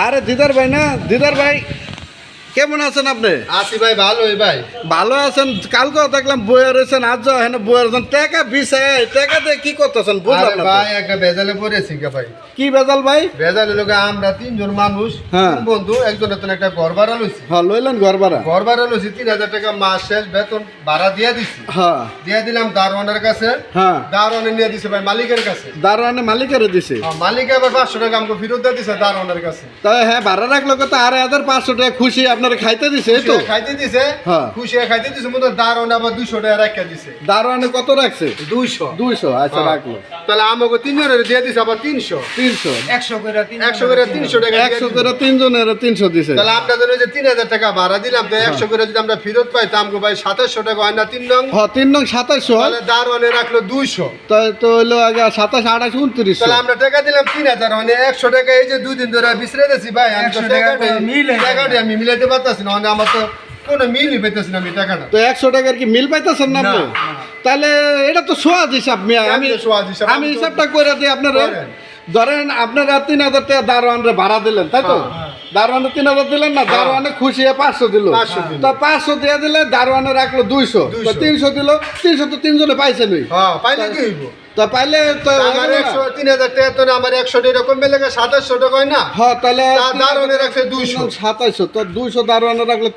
আরে দিদার ভাই না দিদার ভাই কেমন আছেন আপনি? আসি ভাই ভালোই ভাই। ভালো আছেন? কালকেও দেখলাম বইয়ে রয়েছেন আজ হ্যাঁ বইয়ে রয়েছেন টাকা বিষে টাকা দিয়ে কি করতেছেন বুঝলাম আরে তো। ভাই একটা বেজালে পড়েছি ভাই। কি বেজাল ভাই? বেজালে লোক আমরা তিনজন মানুষ হ্যাঁ। বন্ধু একজনের তো একটা ঘর ভাড়া লইছি। হ্যাঁ লইলেন ঘর ভাড়া। ঘর ভাড়া লইছি তিন হাজার টাকা মাস শেষ বেতন ভাড়া দিয়ে দিছি। হ্যাঁ। দিয়ে দিলাম দারোয়ানের কাছে। হ্যাঁ। দারোয়ানে নিয়ে দিছে ভাই মালিকের কাছে। দারোয়ানে মালিকের দিছে? আর মালিক আবার পাঁচশো টাকা আমাকে ফেরত দিয়ে দিছে দারোয়ানের কাছে। তাই হ্যাঁ ভাড়া রাখল কত? আড়াই হাজার পাঁচশো টাকা খুশি আপনারা খাইতে দিছে তো? খাইতে দিছে হ্যাঁ। খুশি খাইতে দিছে মতো দারোয়ান আবার দুশো টাকা রাখা দিছে। দারোয়ানে কত রাখছে? দুইশো। দুইশো আচ্ছা রাখল। তাহলে আমাকে তিনজনের দিয়ে দিছে আবার তিনশো। তিনশো। একশো করে একশো করে তিনশো টাকা একশো দিছে। করে তিনজনের তিনশো দিছে। তাহলে আপনাদের ওই যে তিন হাজার টাকা ভাড়া দিলাম তো একশো করে যদি আমরা ফেরত পাই তো আমাকে ভাই সাতাশশো টাকা হয় না তিন নং? হ তিন নং সাতাশশো। তাহলে দারোয়ানে রাখল দুইশো। তাই তো হইল আগে সাতাশ আঠাশ উনত্রিশশো। তাহলে আমরা টাকা দিলাম তিন হাজার মানে একশো টাকা এই যে দুই দিন ধরে বিছরে দিয়েছি ভাই আমি তো টাকাটা টাকাটা আমি মিলাইতে পারতাছি না আমার তো কোনো মিলই পেতেছি না আমি টাকাটা। তো একশো টাকার কি মিল পাইতেছেন না আপনি? তাহলে এটা তো সোয়াজ হিসাব মিয়া। আমি সোয়াজ হিসাব? আমি হিসাবটা করে দিই আপনারা। ধরেন আপনারা তিন হাজার টাকা দারোয়ানরে ভাড়া দিলেন তাই তো? দারোয়ানে তিন হাজার দিলেন না দারোয়ানে খুশি হয়ে পাঁচশো দিল। 500 তো পাঁচশো দিয়ে দিলে দারোয়ানে রাখল দুইশো। তো তিনশো দিল তিনশো তো তিনজনে পাইছে নই হ্যাঁ পাইলে কি তো পাইলে তো আমার টাকা তো আমার এরকম হয় না? হ্যাঁ তাহলে তা দারোয়ানে রাখছে তো দারোয়ানে রাখলে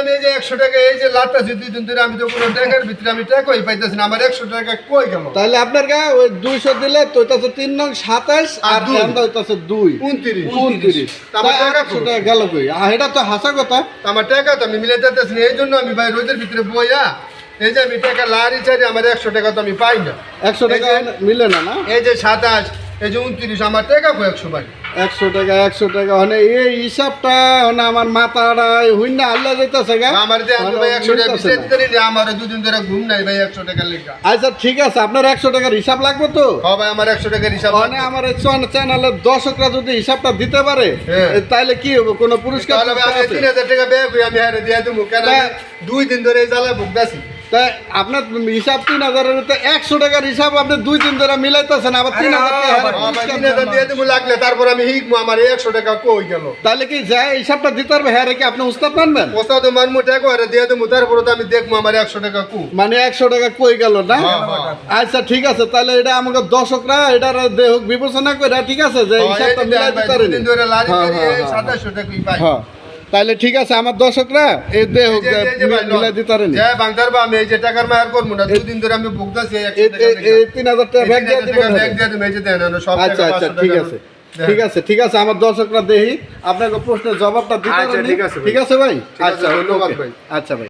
আমি এই যে একশো টাকা এই যে দিন ধরে আমি তো কোনো টাকার ভিতরে আমি টাকাই পাইতেছি না আমার একশো টাকা কই গেল? তাহলে আপনার গা ওই দুইশো দিলে তো তিন নং সাতাইশ আর দুই। উনত্রিশ। উনত্রিশ। আমার টাকা টাকা গেল কই? এটা তো হাসা কথা। আমার টাকা তো আমি মিলে দিতেছি না এই জন্য আমি ভাই রোদের ভিতরে বইয়া এই যে আমি টাকা লারি চারি আমার একশো টাকা তো আমি পাই না। একশো টাকা মিলে না না? এই যে সাতাশ এই যে উনত্রিশ আমার টাকা কই একশো ভাই একশো টাকা একশো টাকা মানে এই হিসাবটা মানে আমার মাথাটা হুইন্না আল্লাহ যাইতেছে গা। আমার যে ভাই একশো টাকা না। আমার দুদিন ধরে ঘুম নাই ভাই একশো টাকা লেখা আচ্ছা ঠিক আছে আপনার একশো টাকার হিসাব লাগবে তো? হ ভাই আমার একশো টাকার হিসাব মানে আমার এই চ্যানেলের দর্শকরা যদি হিসাবটা দিতে পারে হ্যাঁ। এ, তাইলে কি হবে? কোনো পুরস্কার তাহলে আমি তিন হাজার টাকা ব্যয় করি আমি হারে দিয়ে দেবো কেন দুই দিন ধরে এই জ্বালায় ভুগতেছি তাই আপনার হিসাব তিন হাজারের তো একশো টাকার হিসাব আপনি দুই দিন ধরে মিলাইতেছেন আবার তিন হাজার টাকা তিন দিয়ে দেবো লাগলে তারপর আমি হিকবো আমার একশো টাকা কই গেল? তাহলে কি যায় হিসাবটা দিতে পারবে? হ্যাঁ আপনি উস্তাদ মানবেন? টাকা হারে দিয়ে দেবো তারপরে তো আমি দেখব আমার একশো টাকা কু। মানে একশো টাকা কই গেল না? হ্যাঁ, হ্যাঁ। আচ্ছা ঠিক আছে তাহলে এটা আমাকে দর্শকরা এটার দেহ বিবেচনা করে ঠিক আছে? যে হিসাবটা মিলাই দিতে পারেনি। হ্যাঁ, হ্যাঁ, হ্যাঁ। সাতাশশো টাকাই পাই। হ্যাঁ। তাহলে ঠিক আছে আমার দর্শকরা এই দেহ মিলাই দিতে পারেনি আমি এই যে টাকার মায়ের করব না দুদিন ধরে আমি ভুগতেছি এই তিন হাজার টাকা ব্যাগ দিয়ে দিবেন ব্যাগ দিয়ে দেবো, এই যে দেন, না, সব আচ্ছা আচ্ছা ঠিক আছে ঠিক আছে ঠিক আছে আমার দর্শকরা দেহি আপনাকে প্রশ্নের জবাবটা দিতে আচ্ছা, পারেনি? ঠিক আছে ভাই। আচ্ছা ধন্যবাদ ভাই। আচ্ছা ভাই।